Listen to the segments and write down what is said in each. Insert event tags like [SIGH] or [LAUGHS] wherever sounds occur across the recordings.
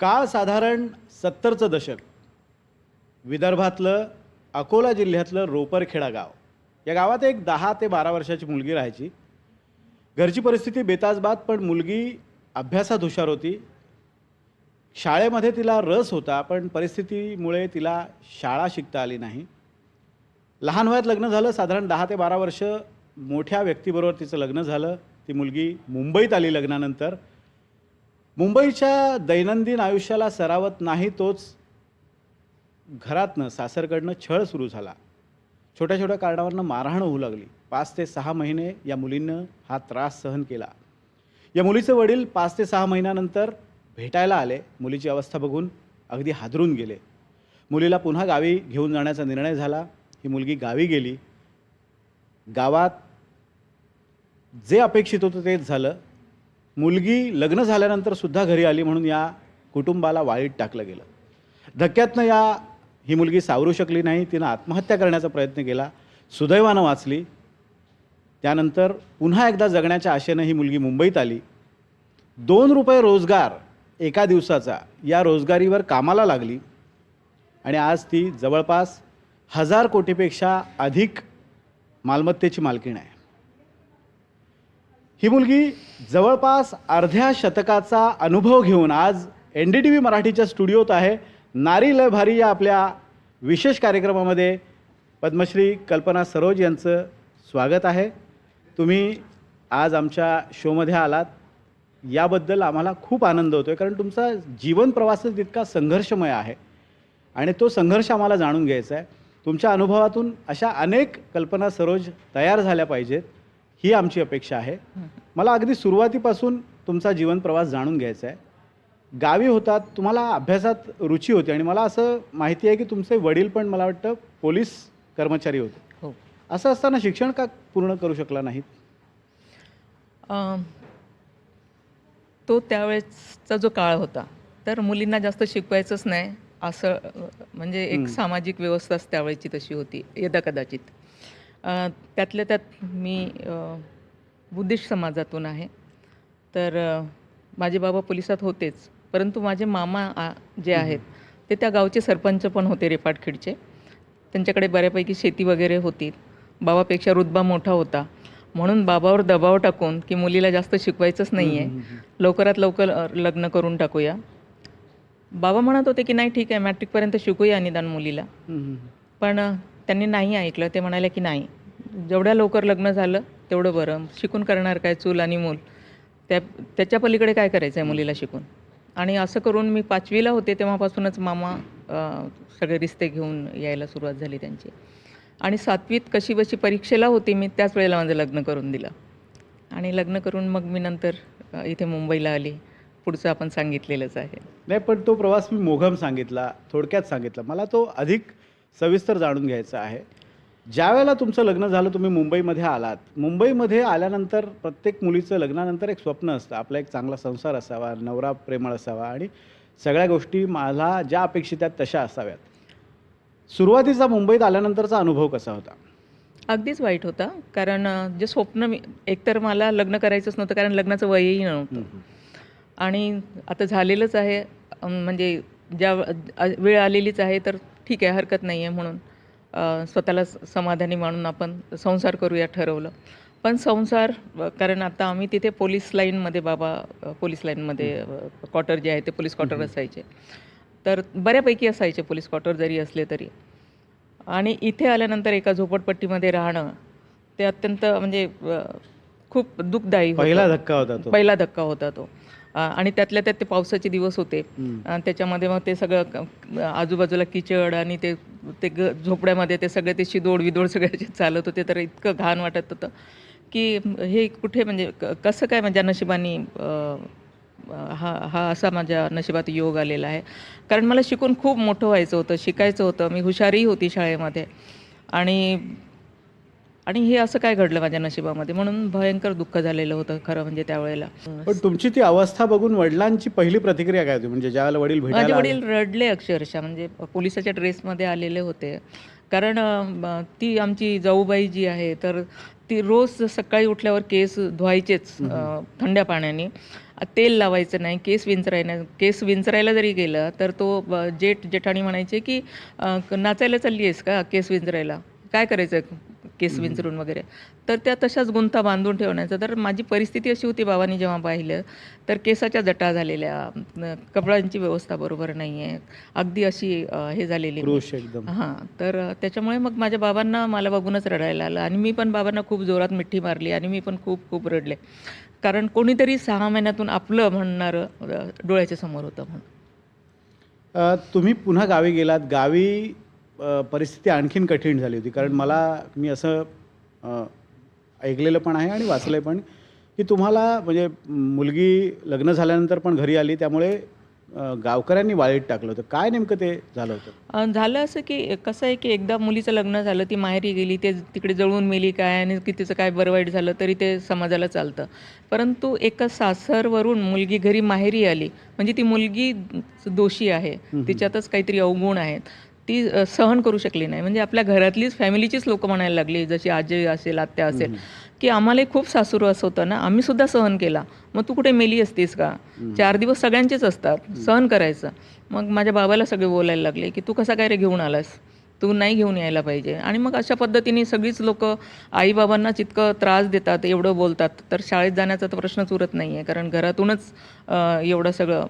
काळ साधारण सत्तरचं दशक. विदर्भातलं अकोला जिल्ह्यातलं रोपरखेडा गाव. या गावात एक दहा ते बारा वर्षाची मुलगी राहायची. घरची परिस्थिती बेताजबाद पण मुलगी अभ्यासात हुशार होती. शाळेमध्ये तिला रस होता पण परिस्थितीमुळे तिला शाळा शिकता आली नाही. लहान वयात लग्न झालं साधारण दहा ते बारा वर्ष मोठ्या व्यक्तीबरोबर तिचं लग्न झालं. ती मुलगी मुंबईत आली लग्नानंतर. मुंबईच्या दैनंदिन आयुष्याला सरावत नाही तोच घरातनं सासरकडनं छळ सुरू झाला. छोट्या छोट्या कारणावरनं मारहाण होऊ लागली. पाच ते सहा महिने या मुलीनं हा त्रास सहन केला. या मुलीचे वडील पाच ते सहा महिन्यानंतर भेटायला आले. मुलीची अवस्था बघून अगदी हादरून गेले. मुलीला पुन्हा गावी घेऊन जाण्याचा निर्णय झाला. ही मुलगी गावी गेली. गावात जे अपेक्षित होतं तेच झालं. मुलगी लग्न झाल्यानंतर सुद्धा घरी आली म्हणून या कुटुंबाला वाईट टाकलं गेलं. धक्क्यातनं या ही मुलगी सावरू शकली नाही तिनं आत्महत्या करण्याचा प्रयत्न केला सुदैवानं वाचली. त्यानंतर पुन्हा एकदा जगण्याच्या आशेनं ही मुलगी मुंबईत आली. दोन रुपये रोजगार एका दिवसाचा या रोजगारीवर कामाला लागली. आणि आज ती जवळपास हजार कोटीपेक्षा अधिक मालमत्तेची मालकीण आहे. ही मुलगी जवळपास अर्ध्या शतकाचा अनुभव घेऊन आज एन डी टी व्ही मराठीच्या स्टुडिओत आहे. नारी लय भारी या आपल्या विशेष कार्यक्रमामध्ये पद्मश्री कल्पना सरोज यांचं स्वागत आहे. तुम्ही आज आमच्या शोमध्ये आलात. याबद्दल आम्हाला खूप आनंद होतो आहे कारण तुमचा जीवन प्रवासच तितका संघर्षमय आहे. आणि तो संघर्ष आम्हाला जाणून घ्यायचा आहे. तुमच्या अनुभवातून अशा अनेक कल्पना सरोज तयार झाल्या पाहिजेत. ही आमची अपेक्षा आहे. मला अगदी सुरुवातीपासून तुमचा जीवन प्रवास जाणून घ्यायचा आहे. गावी होतात तुम्हाला अभ्यासात रुची होती आणि मला असं माहिती आहे की तुमचे वडील पण मला वाटतं पोलीस कर्मचारी होते. हो. असं असताना शिक्षण का पूर्ण करू शकला नाहीत? तो त्यावेळेसचा जो काळ होता तर मुलींना जास्त शिकवायचंच नाही. असं म्हणजे एक सामाजिक व्यवस्थाच त्यावेळेची तशी होती यदा कदाचित. त्यातल्या त्यात मी बुद्धिस्ट समाजातून आहे. तर माझे बाबा पोलिसात होतेच परंतु माझे मामा आ, जे आहेत ते त्या गावचे सरपंच पण होते रेपाटखेडचे. त्यांच्याकडे बऱ्यापैकी शेती वगैरे होती. बाबापेक्षा रुतबा मोठा होता. म्हणून बाबावर दबाव टाकून की मुलीला जास्त शिकवायचंच नाही आहे लवकरात लवकर लग्न करून टाकूया. बाबा म्हणत होते की नाही ठीक आहे मॅट्रिकपर्यंत शिकूया निदान मुलीला. पण त्यांनी नाही ऐकलं ते म्हणाले की नाही. जेवढ्या लवकर लग्न झालं तेवढं बरं. शिकून करणार काय चूल आणि मूल? त्या त्याच्या पलीकडे काय करायचं आहे मुलीला शिकून? आणि असं करून मी पाचवीला होते तेव्हापासूनच मामा सगळे रिश्ते घेऊन यायला सुरुवात झाली त्यांची. आणि सातवीत कशी बशी परीक्षेला होती मी त्याच वेळेला माझं लग्न करून दिलं. आणि लग्न करून मग मी नंतर इथे मुंबईला आली. पुढचं आपण सांगितलेलंच आहे. नाही पण तो प्रवास मी मोघम सांगितला थोडक्यात सांगितला. मला तो अधिक सविस्तर जाणून घ्यायचा आहे. ज्या वेळेला तुमचं लग्न झालं तुम्ही मुंबईमध्ये आलात. मुंबईमध्ये आल्यानंतर प्रत्येक मुलीचं लग्नानंतर एक स्वप्न असतं. आपला एक चांगला संसार असावा नवरा प्रेमळ असावा आणि सगळ्या गोष्टी मला ज्या अपेक्षित आहेत तशा असाव्यात. सुरुवातीचा मुंबईत आल्यानंतरचा अनुभव कसा होता? अगदीच वाईट होता. कारण जे स्वप्न मी एकतर मला लग्न करायचंच नव्हतं कारण लग्नाचं वयही नव्हतं. आणि आता झालेलंच आहे. म्हणजे ज्या वेळ आलेलीच आहे तर ठीक आहे हरकत नाही आहे म्हणून स्वतःला समाधानी मानून आपण संसार करूया ठरवलं. पण संसार कारण आता आम्ही तिथे पोलीस लाईनमध्ये बाबा पोलीस लाईनमध्ये क्वार्टर जे आहे ते पोलीस क्वार्टर असायचे. तर बऱ्यापैकी असायचे पोलीस क्वार्टर जरी असले तरी. आणि इथे आल्यानंतर एका झोपडपट्टीमध्ये राहणं ते अत्यंत म्हणजे खूप दुःखदायी. पहिला धक्का होता तो. पहिला धक्का होता तो. आणि त्यातल्या त्यात ते पावसाचे दिवस होते. आणि त्याच्यामध्ये मग ते सगळं आजूबाजूला किचड आणि ते ते ग झोपड्यामध्ये ते सगळे ते शिदोड विदोड सगळे जे चालत होते तर इतकं घाण वाटत होतं की हे कुठे म्हणजे क- कसं काय माझ्या नशिबाने हा हा असा माझ्या नशिबात योग आलेला आहे. कारण मला शिकून खूप मोठं व्हायचं होतं शिकायचं होतं. मी हुशारही होती शाळेमध्ये. आणि आणि हे असं काय घडलं माझ्या नशिबामध्ये? म्हणून भयंकर दुःख झालेलं होतं खरं म्हणजे त्यावेळेला. पण तुमची ती अवस्था बघून वडिलांची पहिली प्रतिक्रिया काय होती? म्हणजे ज्यावेळेला वडील माझे भेटायला आले? वडील रडले अक्षरशः म्हणजे पोलिसाच्या ड्रेसमध्ये आलेले होते. कारण अं, ती आमची जाऊबाई जी आहे तर ती रोज सकाळी उठल्यावर केस धुवायचेच अं, थंड्या पाण्याने. तेल लावायचं नाही केस विंचरायला केस विंचरायला जरी गेलं तर तो जेठ जेठाणी म्हणायचे की अं, क- नाचायला चालली आहेस का? केस विंचरायला. काय करायचं? केस विंचरून वगैरे. तर त्या तशाच गुंता बांधून ठेवण्याचं. तर माझी परिस्थिती अशी होती बाबांनी जेव्हा पाहिलं तर केसाच्या जटा झालेल्या कपड्यांची व्यवस्था बरोबर नाही आहे अगदी अशी हे झालेली. हां. तर त्याच्यामुळे मग माझ्या बाबांना मला बघूनच रडायला आलं आणि मी पण बाबांना खूप जोरात मिठी मारली आणि मी पण खूप खूप रडले. कारण कोणीतरी सहा महिन्यातून आपलं म्हणणारं डोळ्याच्या समोर होतं म्हणून. तुम्ही पुन्हा गावी गेलात. गावी परिस्थिती आणखीन कठीण झाली होती. कारण मला मी असं ऐकलेलं पण आहे आणि वाचलं पण की तुम्हाला म्हणजे मुलगी लग्न झाल्यानंतर पण घरी आली त्यामुळे गावकऱ्यांनी वाळीत टाकलं होतं. काय नेमकं ते झालं होतं? झालं असं की कसं आहे की एकदा मुलीचं लग्न झालं ती माहेरी गेली ते तिकडे जळून मेली काय आणि की तिचं काय बरं वाईट झालं तरी ते समाजाला चालतं. परंतु एका सासरवरून मुलगी घरी माहेरी आली म्हणजे ती मुलगी दोषी आहे. तिच्यातच काहीतरी अवगुण आहेत. ती सहन करू शकली नाही. म्हणजे आपल्या घरातलीच फॅमिलीचीच लोक म्हणायला लागली जशी आजी असेल आत्या असेल की आम्हालाही खूप सासूर असं होतं ना आम्ही सुद्धा सहन केला. मग तू कुठे मेली असतीस का? चार दिवस सगळ्यांचेच असतात. सहन करायचं. मग माझ्या बाबाला सगळे बोलायला लागले की तू कसा काय रे घेऊन आलास? तू नाही घेऊन यायला पाहिजे. आणि मग अशा पद्धतीने सगळीच लोक आईबाबांना जितकं त्रास देतात एवढं बोलतात. तर शाळेत जाण्याचा तर प्रश्नच उरत नाही आहे कारण घरातूनच एवढं सगळं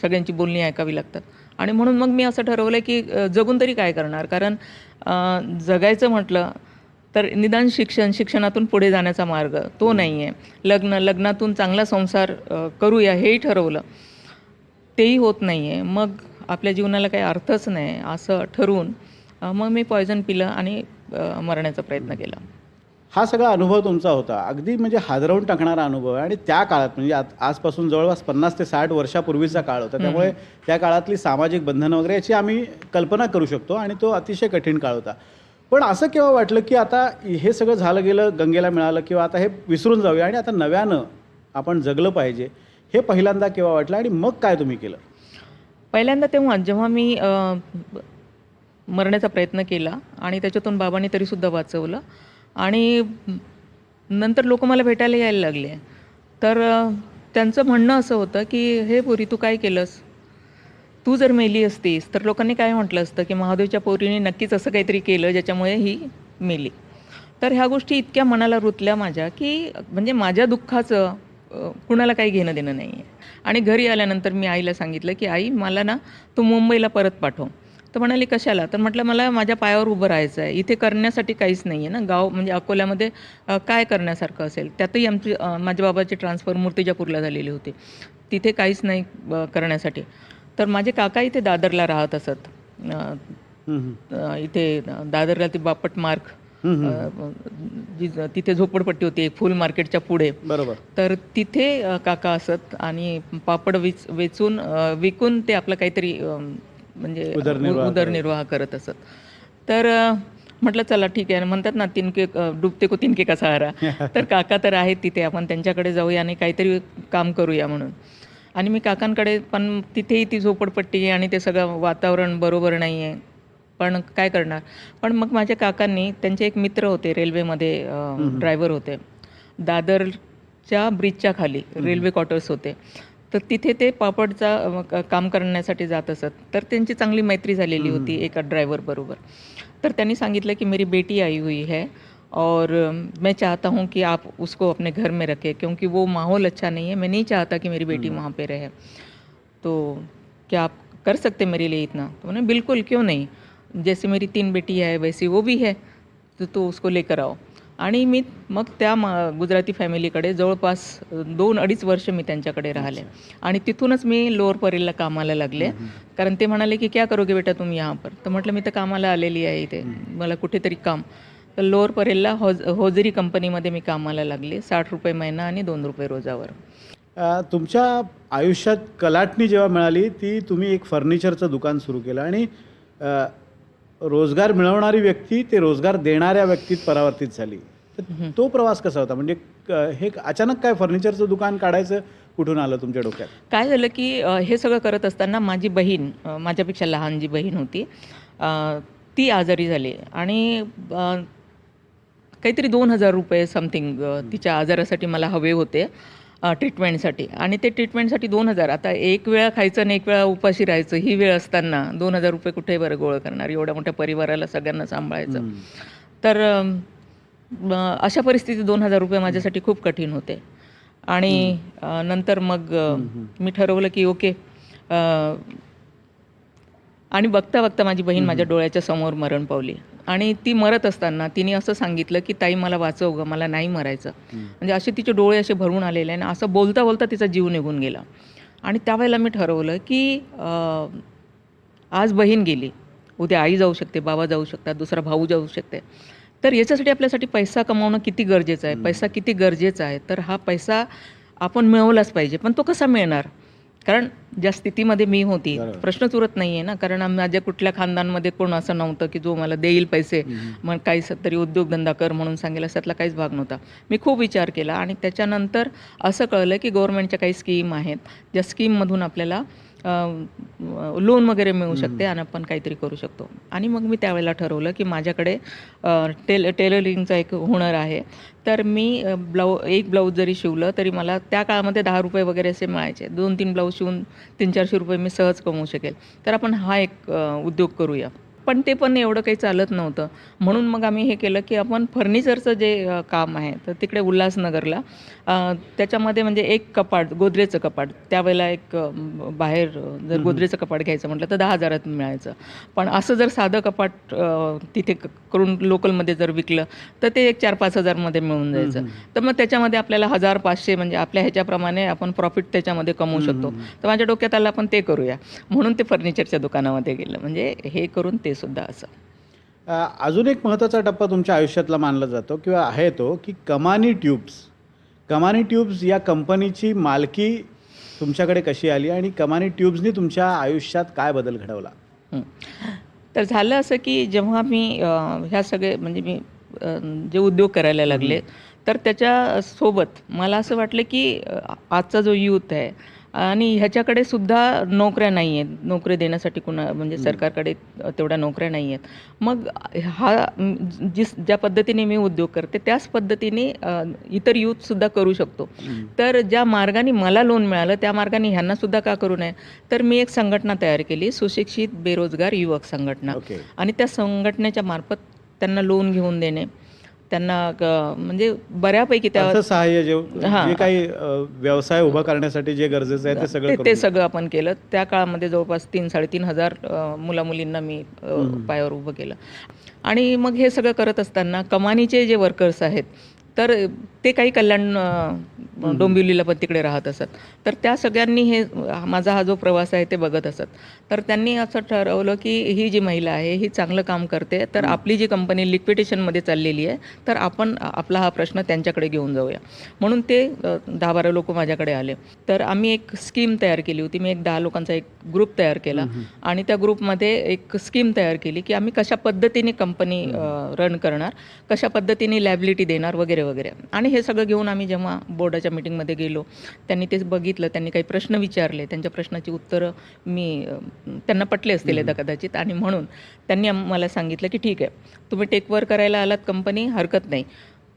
सगळ्यांची बोलणी ऐकावी लागतात. आणि म्हणून मग मी असं ठरवलं की जगून तरी काय करणार? कारण जगायचं म्हटलं तर निदान शिक्षण शिक्षणातून पुढे जाण्याचा मार्ग तो नाही आहे लग्न लग्नातून चांगला संसार करूया हेही ठरवलं. तेही होत नाही आहे मग आपल्या जीवनाला काही अर्थच नाही असं ठरवून मग मी पॉयझन पिलं आणि मरण्याचा प्रयत्न केला. हा सगळा अनुभव तुमचा होता. अगदी म्हणजे हादरवून टाकणारा अनुभव आहे. आणि त्या काळात म्हणजे आत- आजपासून जवळपास पन्नास ते साठ वर्षापूर्वीचा काळ होता. त्यामुळे त्या काळातली सामाजिक बंधनं वगैरे याची आम्ही कल्पना करू शकतो आणि तो अतिशय कठीण काळ होता. पण असं केव्हा वाटलं की आता हे सगळं झालं गेलं गंगेला मिळालं किंवा आता हे विसरून जाऊया आणि आता नव्यानं आपण जगलं पाहिजे हे पहिल्यांदा केव्हा वाटलं आणि मग काय तुम्ही केलं? पहिल्यांदा तेव्हा जेव्हा मी मरण्याचा प्रयत्न केला आणि त्याच्यातून बाबांनी तरीसुद्धा वाचवलं आणि नंतर लोक मला भेटायला यायला लागले. तर त्यांचं म्हणणं असं होतं की हे पोरी तू काय केलंस? तू जर मेली असतीस तर लोकांनी काय म्हटलं असतं की महादेवच्या पोरीने नक्कीच असं काहीतरी केलं ज्याच्यामुळे ही मेली. तर ह्या गोष्टी इतक्या मनाला रुतल्या माझ्या की म्हणजे माझ्या दुःखाचं कुणाला काही घेणं देणं नाही आहे आणि घरी आल्यानंतर मी आईला सांगितलं की आई मला ना तू मुंबईला परत पाठव. तर म्हणाली कशाला? तर म्हटलं मला माझ्या पायावर उभं राहायचं आहे. इथे करण्यासाठी काहीच नाही आहे ना. गाव म्हणजे अकोल्यामध्ये काय करण्यासारखं असेल? त्यातही आमची माझ्या बाबाची ट्रान्सफर मूर्तिजापूरला झालेली होती. तिथे काहीच नाही करण्यासाठी. तर माझे काका इथे दादरला राहत असत. इथे दादरला ते बापट मार्ग तिथे झोपडपट्टी होती एक फुल मार्केटच्या पुढे. बरोबर. तर तिथे काका असत आणि पापड विच वेचून विकून ते आपलं काहीतरी म्हणजे उदरनिर्वाह करत. असत. तर म्हटलं चला ठीक आहे. म्हणतात ना तिनके डुबते को तिनके का सहारा [LAUGHS] तर काका तर आहेत तिथे आपण त्यांच्याकडे जाऊया आणि काहीतरी काम करूया म्हणून. आणि मी काकांकडे पण तिथेही ती झोपडपट्टी आणि ते सगळं वातावरण बरोबर नाही आहे पण काय करणार? पण मग माझ्या काकांनी त्यांचे एक मित्र होते रेल्वेमध्ये ड्रायव्हर होते दादरच्या ब्रिजच्या खाली रेल्वे क्वार्टर्स होते. तर तिथे ते पापडचा अ, काम करण्यासाठी जात असत. तर त्यांची चांगली मैत्री झालेली होती एका ड्रायव्हर बरोबर. तर त्यांनी सांगितलं की मेरी बेटी आई हुई है और मैं चाहता हूँ कि आप उसको अपने घर में रखें क्योंकि वो माहौल अच्छा नहीं है। मैं नहीं चाहता कि मेरी बेटी वहाँ पे रहे। तो क्या आप कर सकते मेरे लिए इतना? तो उन्हें बिल्कुल क्यों नहीं? जैसे मेरी तीन बेटी है वैसी वो भी है तो तो उसको लेकर आओ। आणि मी मग त्या मा गुजराती फॅमिलीकडे जवळपास दोन अडीच वर्ष मी त्यांच्याकडे राहिले. आणि तिथूनच मी लोअर परेलला कामाला लागले. कारण ते म्हणाले की क्या करोगे बेटा तुम यहाँ पर? तर म्हटलं मी तर कामाला आलेली आहे इथे. मला कुठेतरी काम. तर लोअर परेलला हॉज होजरी कंपनीमध्ये मी कामाला लागले साठ रुपये महिना आणि दोन रुपये रोजावर. तुमच्या आयुष्यात कलाटणी जेव्हा मिळाली ती तुम्ही एक फर्निचरचं दुकान सुरू केलं आणि रोजगार मिळवणारी व्यक्ती ते रोजगार देणाऱ्या व्यक्तीत परावर्तित झाली. तर तो प्रवास कसा होता? म्हणजे हे अचानक काय फर्निचरचं दुकान काढायचं? कुठून आलं तुमच्या डोक्यात? काय झालं की हे सगळं करत असताना माझी बहीण माझ्यापेक्षा लहान जी बहीण होती ती आजारी झाली. आणि काहीतरी दोन हजार रुपये समथिंग तिच्या आजारासाठी मला हवे होते. ट्रीटमेंटसाठी आणि ते ट्रीटमेंटसाठी दोन हजार. आता एक वेळा खायचं आणि एक वेळा उपाशी राहायचं ही वेळ असताना दोन हजार रुपये कुठे बरं गोळ करणार? एवढ्या मोठ्या परिवाराला सगळ्यांना सांभाळायचं. तर अशा परिस्थितीत दोन हजार रुपये माझ्यासाठी खूप कठीण होते. आणि नंतर मग मी ठरवलं की ओके आणि बघता बघता माझी बहीण माझ्या डोळ्याच्या समोर मरण पावली. आणि ती मरत असताना तिने असं सांगितलं की ताई मला वाचव गं मला नाही मरायचं. म्हणजे असे तिचे डोळे असे भरून आलेले आणि असं बोलता बोलता तिचा जीव निघून गेला. आणि त्यावेळेला मी ठरवलं की आज बहीण गेली. उद्या आई जाऊ शकते बाबा जाऊ शकतात दुसरा भाऊ जाऊ शकते. तर याच्यासाठी आपल्यासाठी पैसा कमावणं किती गरजेचं आहे? पैसा किती गरजेचा आहे? तर हा पैसा आपण मिळवलाच पाहिजे. पण तो कसा मिळणार? कारण ज्या स्थितीमध्ये मी होती. प्रश्नच उरत नाही आहे ना. कारण माझ्या कुठल्या खानदानमध्ये कोण असं नव्हतं की जो मला देईल पैसे मग काही तरी उद्योगधंदा कर म्हणून सांगेल अशातला काहीच भाग नव्हता. मी खूप विचार केला आणि त्याच्यानंतर असं कळलं की गव्हर्नमेंटच्या काही स्कीम आहेत. ज्या स्कीममधून आपल्याला लोन वगैरे मिळू शकते आणि आपण काहीतरी करू शकतो. आणि मग मी त्यावेळेला ठरवलं की माझ्याकडे टेल टेलरिंगचा एक हुनर आहे. तर मी ब्लाऊ एक ब्लाऊज जरी शिवलं तरी मला त्या काळामध्ये दहा रुपये वगैरे असे मिळायचे. दोन तीन ब्लाऊज शिवून तीन चारशे रुपये मी सहज कमवू शकेल. तर आपण हा एक उद्योग करूया. पण ते पण एवढं काही चालत नव्हतं. म्हणून मग आम्ही हे केलं की आपण फर्निचरचं जे काम आहे तर तिकडे उल्हासनगरला त्याच्यामध्ये म्हणजे एक कपाट गोदरेजचं कपाट त्यावेळेला एक बाहेर जर गोदरेजचं कपाट घ्यायचं म्हटलं तर दहा हजारात मिळायचं. पण असं जर साधं कपाट तिथे करून लोकलमध्ये जर विकलं तर ते एक चार पाच हजारमध्ये मिळून जायचं. तर मग त्याच्यामध्ये आपल्याला हजार पाचशे म्हणजे आपल्या ह्याच्याप्रमाणे आपण प्रॉफिट त्याच्यामध्ये कमवू शकतो. तर माझ्या डोक्यात आलं आपण ते करूया. म्हणून ते फर्निचरच्या दुकानामध्ये गेलं. म्हणजे हे करून ते सुद्धा असं. अजून एक महत्त्वाचा टप्पा तुमच्या आयुष्यातला मानला जातो किंवा आहे तो की कमानी ट्यूब्स. कमानी ट्यूब्स या कंपनीची मालकी तुमच्याकडे कशी आली आणि कमानी ट्यूब्सनी तुमच्या आयुष्यात काय बदल घडवला. तर झालं असं की जेव्हा मी ह्या सगळे म्हणजे मी जे उद्योग करायला लागले तर त्याच्या सोबत मला असं वाटलं की आजचा जो यूथ आहे आणि ह्याच्याकडे सुद्धा नोकऱ्या नाही आहेत. नोकरी देण्यासाठी कुणा म्हणजे सरकारकडे तेवढ्या नोकऱ्या नाही आहेत. मग हा जिस ज्या पद्धतीने मी उद्योग करते त्याच पद्धतीने इतर यूथसुद्धा करू शकतो. तर ज्या मार्गाने मला लोन मिळालं त्या मार्गाने ह्यांना सुद्धा का करू नये? तर मी एक संघटना तयार केली सुशिक्षित बेरोजगार युवक संघटना. आणि त्या संघटनेच्या मार्फत त्यांना लोन घेऊन देणे. त्यांना म्हणजे बऱ्यापैकी त्या अर्थसहाय्य जे हां. जे काही व्यवसाय उभा करण्यासाठी जे गरजेचं आहे ते सगळं ते- सगळं आपण केलं. त्या काळामध्ये जवळपास तीन साडेतीन हजार मुलामुलींना मी पायावर उभं केलं. आणि मग हे सगळं करत असताना कमानीचे जे वर्कर्स आहेत तर ते काही कल्याण डोंबिवलीला पण तिकडे राहत असत. तर त्या सगळ्यांनी हे माझा हा जो प्रवास आहे ते बघत असत. तर त्यांनी असं ठरवलं की ही जी महिला आहे ही चांगलं काम करते. तर आपली जी कंपनी लिक्विडेशनमध्ये चाललेली आहे तर आपण आपला हा प्रश्न त्यांच्याकडे घेऊन जाऊया. म्हणून ते दहा बारा लोक माझ्याकडे आले. तर आम्ही एक स्कीम तयार केली होती. मी एक दहा लोकांचा एक ग्रुप तयार केला. आणि त्या ग्रुपमध्ये एक स्कीम तयार केली की आम्ही कशा पद्धतीने कंपनी रन करणार कशा पद्धतीने लॅबिलिटी देणार वगैरे वगैरे. आणि हे सगळं घेऊन आम्ही जेव्हा बोर्डाच्या मिटिंगमध्ये गेलो त्यांनी ते बघितलं त्यांनी काही प्रश्न विचारले त्यांच्या प्रश्नाची उत्तरं मी त्यांना पटले असतील एकदा कदाचित. आणि म्हणून त्यांनी मला सांगितलं की ठीक आहे तुम्ही टेकवर करायला आलात कंपनी हरकत नाही.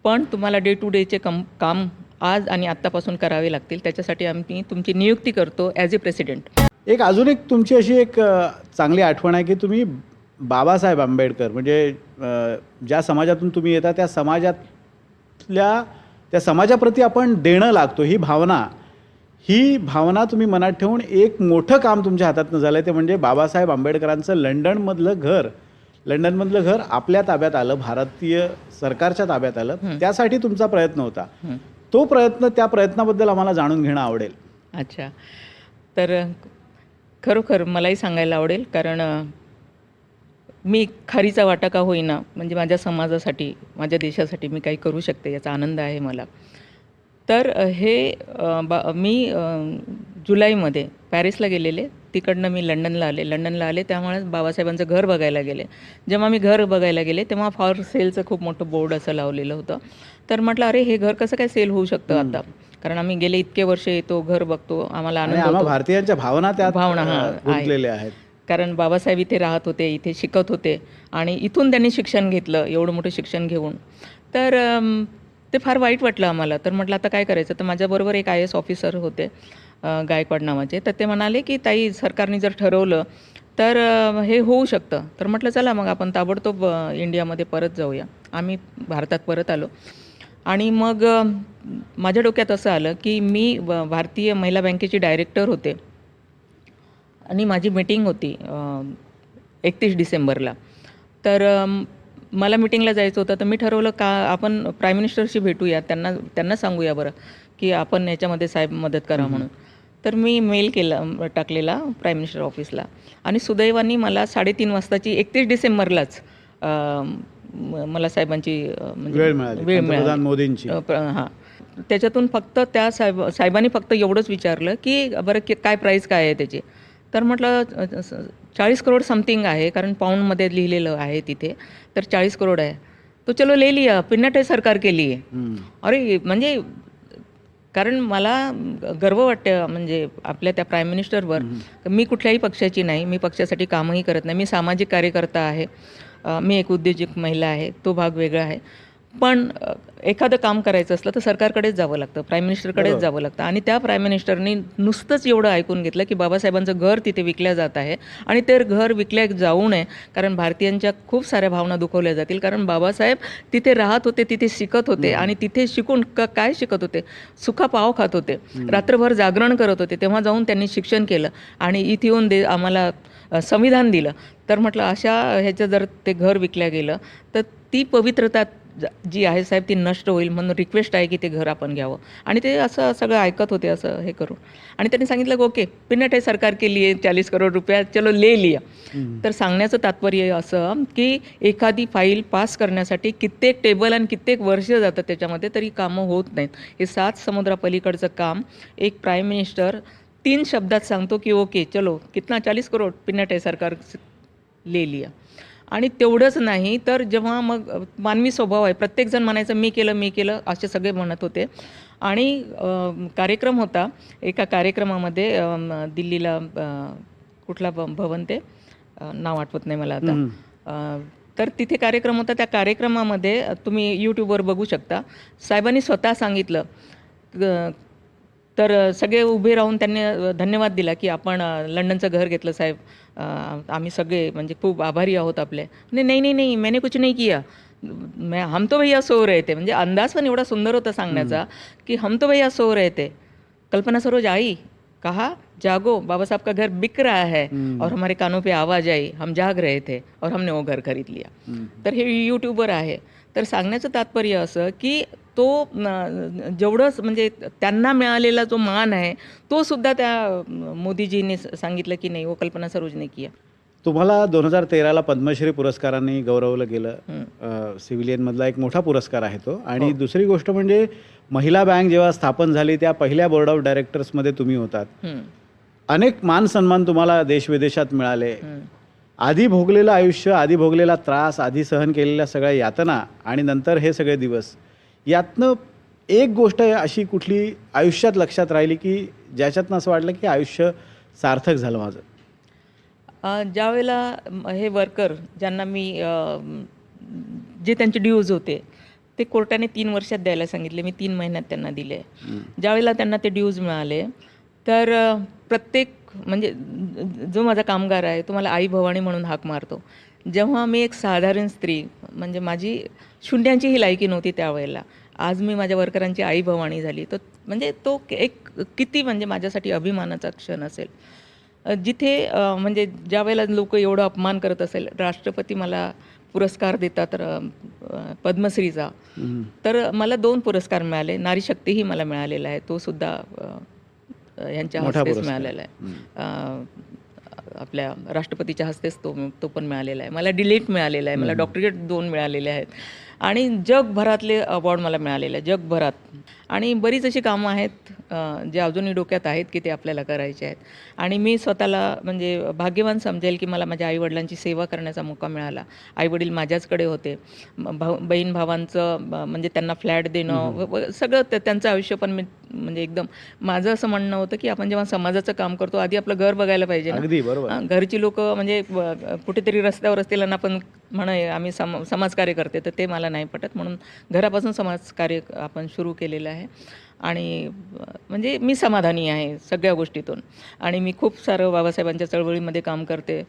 पण तुम्हाला डे टू डेचे कम काम आज आणि आत्तापासून करावे लागतील त्याच्यासाठी आम्ही तुमची नियुक्ती करतो ॲज ए प्रेसिडेंट एक अजून एक तुमची अशी एक चांगली आठवण आहे की तुम्ही बाबासाहेब आंबेडकर म्हणजे ज्या समाजातून तुम्ही येता त्या समाजातल्या त्या समाजाप्रती आपण देणं लागतो. ही भावना ही भावना तुम्ही मनात ठेवून एक मोठं काम तुमच्या हातातनं झालं ते म्हणजे बाबासाहेब आंबेडकरांचं लंडनमधलं घर. लंडनमधलं घर आपल्या ताब्यात आलं भारतीय सरकारच्या ताब्यात आलं. त्यासाठी तुमचा प्रयत्न होता. तो प्रयत्न त्या प्रयत्नाबद्दल आम्हाला जाणून घेणं आवडेल. अच्छा. तर खरोखर मलाही सांगायला आवडेल कारण मी खारीचा वाटा का होईना? म्हणजे माझ्या समाजासाठी माझ्या देशासाठी मी काही करू शकते याचा आनंद आहे मला. तर हे बा मी जुलैमध्ये पॅरिसला गेलेले. तिकडनं मी लंडनला आले. लंडनला आले त्यामुळे बाबासाहेबांचं घर बघायला गेले. जेव्हा मी घर बघायला गेले तेव्हा फॉर सेलचं खूप मोठं बोर्ड असं लावलेलं होतं. तर म्हटलं अरे हे घर कसं काय सेल होऊ शकतं आता? कारण आम्ही गेले इतके वर्ष येतो घर बघतो आम्हाला आनंद भारतीयांच्या भावना त्यात भावना, आहेत. कारण बाबासाहेब इथे राहत होते इथे शिकत होते आणि इथून त्यांनी शिक्षण घेतलं एवढं मोठं शिक्षण घेऊन. तर ते फार वाईट वाटलं आम्हाला. तर म्हटलं आता काय करायचं? तर माझ्याबरोबर एक आय एस ऑफिसर होते गायकवाड नावाचे. तर ते म्हणाले की ताई सरकारने जर ठरवलं तर हे होऊ शकतं. तर म्हटलं चला मग आपण ताबडतोब इंडियामध्ये परत जाऊया. आम्ही भारतात परत आलो. आणि मग माझ्या डोक्यात असं आलं की मी भारतीय महिला बँकेची डायरेक्टर होते. आणि माझी मीटिंग होती एकतीस डिसेंबरला. तर मला मिटिंगला जायचं होतं तर मी ठरवलं का आपण प्राईम मिनिस्टरशी भेटूया त्यांना त्यांना सांगूया बरं की आपण याच्यामध्ये साहेब मदत करा म्हणून. तर मी मेल केला टाकलेला प्राईम मिनिस्टर ऑफिसला आणि सुदैवाने मला साडेतीन वाजताची एकतीस डिसेंबरलाच मला साहेबांची म्हणजे वेळ मिळाली. मोदींची. हां. त्याच्यातून फक्त त्या साहेब साहेबांनी फक्त एवढंच विचारलं की बरं की काय प्राईस काय आहे त्याची? तर म्हटलं चाळीस करोड समथिंग आहे कारण पाऊंडमध्ये लिहिलेलं आहे तिथे तर चाळीस करोड आहे. तो चलो ले लिया पिन्नाटे सरकार के लिए. अरे म्हणजे कारण मला गर्व वाटतं म्हणजे आपल्या त्या प्राईम मिनिस्टरवर मी कुठल्याही पक्षाची नाही मी पक्षासाठी कामही करत नाही. मी सामाजिक कार्यकर्ता आहे. मी एक उद्योजक महिला आहे तो भाग वेगळा आहे. पण एखादं काम करायचं असलं तर सरकारकडेच जावं लागतं प्राईम मिनिस्टरकडेच. जावं लागतं. आणि त्या प्राईम मिनिस्टरनी नुसतंच एवढं ऐकून घेतलं की बाबासाहेबांचं घर तिथे विकल्या जात आहे आणि ते घर विकल्या जाऊ नये कारण भारतीयांच्या खूप साऱ्या भावना दुखवल्या जातील. कारण बाबासाहेब तिथे राहत होते तिथे शिकत होते आणि तिथे शिकून क काय शिकत होते? सुखा पाव खात होते. रात्रभर जागरण करत होते. तेव्हा जाऊन त्यांनी शिक्षण केलं आणि इथे येऊन दे आम्हाला संविधान दिलं. तर म्हटलं अशा ह्याचं जर ते घर विकल्या गेलं तर ती पवित्रता ज- आहे साहेब ती नष्ट होईल म्हणून रिक्वेस्ट आहे की ते घर आपण घ्यावं. आणि ते असं सगळं ऐकत होते असं हे करून. आणि त्यांनी सांगितलं की ओके पिनट आहे सरकार के लिए चाळीस करोड रुपया चलो ले लिया. तर सांगण्याचं तात्पर्य असं की एखादी फाईल पास करण्यासाठी कित्येक टेबल आणि कित्येक वर्ष जातं त्याच्यामध्ये तरी कामं होत नाहीत. हे सात समुद्रापलीकडचं काम एक प्राईम मिनिस्टर तीन शब्दात सांगतो की ओके चलो कितना चाळीस करोड पिनट आहे सरकार ले लिया. आणि तेवढंच नाही तर जेव्हा मग मानवी स्वभाव आहे प्रत्येकजण म्हणायचं मी केलं मी केलं असे सगळे म्हणत होते. आणि कार्यक्रम होता एका कार्यक्रमामध्ये दिल्लीला कुठला भ- भवन ते? नाव आठवत नाही मला आता. तर तिथे कार्यक्रम होता त्या कार्यक्रमामध्ये तुम्ही यूट्यूबवर बघू शकता. साहेबांनी स्वतः सांगितलं तर सगळे उभे राहून त्यांनी धन्यवाद दिला की आपण लंडनचं घर घेतलं साहेब. आम्ही सगळे म्हणजे खूप आभारी आहोत आपले. नाही नाही नाही नाही मैंने कुछ नहीं किया. मैं हम तो भैया सो रहे थे. म्हणजे अंदाज पण एवढा सुंदर होता सांगण्याचा की हम तो भैया सो रहे थे. कल्पना सरोज आई कहा जागो बाबा साहब का घर बिक रहा है. और हमारे कानों पे आवाज आई हम जाग रहे थे और हमने वो घर खरीद लिया. तर हे यूट्यूबवर आहे. तर सांगण्याचं तात्पर्य असं की तो न- जेवढं म्हणजे त्यांना मिळालेला जो मान आहे तो सुद्धा त्या मोदीजींनी सांगितलं की नाही वो कल्पना सरोजने किया. तुम्हाला दोन हजार तेराला पद्मश्री पुरस्काराने गौरवलं गेलं. सिव्हिलियनमधला एक मोठा पुरस्कार आहे तो. आणि दुसरी गोष्ट म्हणजे महिला बँक जेव्हा स्थापन झाली त्या पहिल्या बोर्ड ऑफ डायरेक्टर्समध्ये तुम्ही होतात. अनेक मान सन्मान तुम्हाला देशविदेशात मिळाले. हम्म. आधी भोगलेलं आयुष्य आधी भोगलेला त्रास आधी सहन केलेल्या सगळ्या यातना आणि नंतर हे सगळे दिवस. यातनं एक गोष्ट अशी कुठली आयुष्यात लक्षात राहिली की ज्याच्यातनं असं वाटलं की आयुष्य सार्थक झालं माझं. ज्यावेळेला हे वर्कर ज्यांना मी जे त्यांचे ड्यूज होते ते कोर्टाने तीन वर्षात द्यायला सांगितले. मी तीन महिन्यात त्यांना दिले. ज्यावेळेला त्यांना ते ड्यूज मिळाले तर प्रत्येक म्हणजे ज- जो माझा कामगार आहे तो मला आई भवानी म्हणून हाक मारतो. जेव्हा मी एक साधारण स्त्री म्हणजे माझी शून्यांचीही लायकी नव्हती त्यावेळेला. आज मी माझ्या वर्करांची आई भवानी झाली. तर म्हणजे तो एक किती म्हणजे माझ्यासाठी अभिमानाचा क्षण असेल. जिथे म्हणजे ज्या वेळेला लोक एवढं अपमान करत असेल राष्ट्रपती मला पुरस्कार देतात पद्मश्रीचा. तर मला दोन पुरस्कार मिळाले. नारी शक्तीही मला मिळालेला आहे. तो सुद्धा यांच्या हस्तेच. मिळालेला आहे. आपल्या राष्ट्रपतीच्या हस्तेच तो तो पण मिळालेला आहे. मला डिलीट मिळालेला आहे. मला डॉक्टरेट दोन मिळालेले आहेत. आणि जगभरातले अवॉर्ड मला मिळालेले आहेत. जगभरात. आणि बरीच अशी कामं आहेत. जे अजूनही डोक्यात आहेत की ते आपल्याला करायचे आहेत. आणि मी स्वतःला म्हणजे भाग्यवान समजेल की मला माझ्या आईवडिलांची सेवा करण्याचा मौका मिळाला. आईवडील माझ्याचकडे होते. भाऊ बहीण भावांचं म्हणजे त्यांना फ्लॅट देणं सगळं त्या- त्यांचं आयुष्य पण मी म्हणजे एकदम माझं असं म्हणणं होतं की आपण जेव्हा समाजाचं काम करतो आधी आपलं घर बघायला पाहिजे घरची लोक म्हणजे कुठेतरी रस्त्यावर असतील आणि आपण म्हणे आम्ही सम समाजकार्य करते तर ते मला नाही पटत. म्हणून घरापासून समाजकार्य आपण सुरू केलेलं आहे. आणि म्हणजे मी समाधानी आहे सगळ्या गोष्टीतून. आणि मी खूप सारं बाबासाहेबांच्या चळवळीमध्ये काम करते.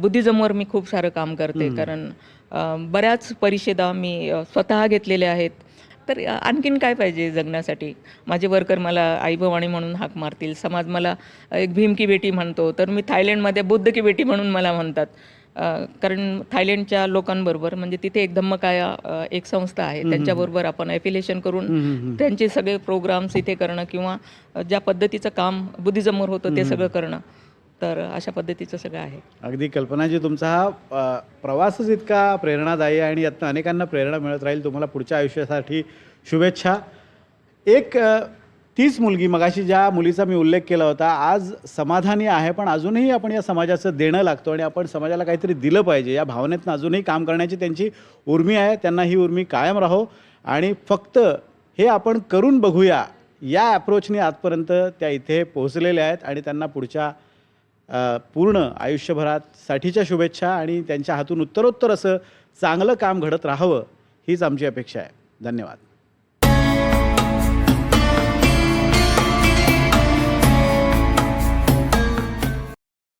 बुद्धिजमवर मी खूप सारं काम करते. कारण बऱ्याच परिषदा मी स्वतः घेतलेल्या आहेत. तर आणखीन काय पाहिजे जगण्यासाठी? माझे वर्कर मला आईभवानी म्हणून हाक मारतील. समाज मला एक भीम की बेटी म्हणतो. तर मी थायलंडमध्ये बुद्ध की बेटी म्हणून मला म्हणतात. कारण थायलंडच्या लोकांबरोबर म्हणजे तिथे एक धम्मकाया एक संस्था आहे. त्यांच्याबरोबर आपण ॲफिलिएशन करून त्यांचे सगळे प्रोग्राम्स इथे करणं किंवा ज्या पद्धतीचं काम बुद्धिजमवर होतं ते सगळं करणं तर अशा पद्धतीचं सगळं आहे. अगदी कल्पनाजी तुमचा हा प्रवासच इतका प्रेरणादायी आहे आणि यातनं अनेकांना प्रेरणा मिळत राहील. तुम्हाला पुढच्या आयुष्यासाठी शुभेच्छा. एक तीच मुलगी मगाशी ज्या मुलीचा मी उल्लेख केला होता आज समाधानी आहे पण अजूनही आपण या समाजाचं देणं लागतो आणि आपण समाजाला काहीतरी दिलं पाहिजे. या भावनेतनं अजूनही काम करण्याची त्यांची उर्मी आहे त्यांना ही उर्मी कायम राहो आणि फक्त हे आपण करून बघूया या ॲप्रोचने आजपर्यंत त्या इथे पोहोचलेल्या आहेत आणि त्यांना पुढच्या पूर्ण आयुष्यभरात साठीच्या शुभेच्छा आणि त्यांच्या हातून उत्तरोत्तर असं चांगलं काम घडत राहावं हीच आमची अपेक्षा आहे. धन्यवाद.